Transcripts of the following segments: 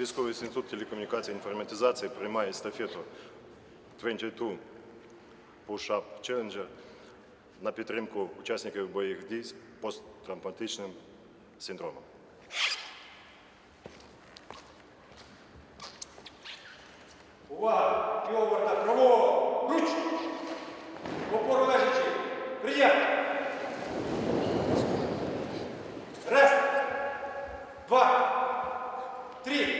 Військовий інститут телекомунікації і інформатизації приймає естафету 22 Push-Up Challenger на підтримку учасників бойових дій з посттравматичним синдромом. Увага! І правого! Руч! Опору лежачи! Прийом! Раз! Два! Три!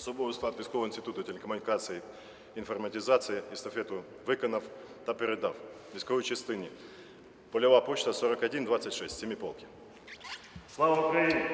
Особовий склад військового інституту телекомунікації інформатизації естафету виконав та передав військовій частині. Польова почта 4126, полки Слава Україні!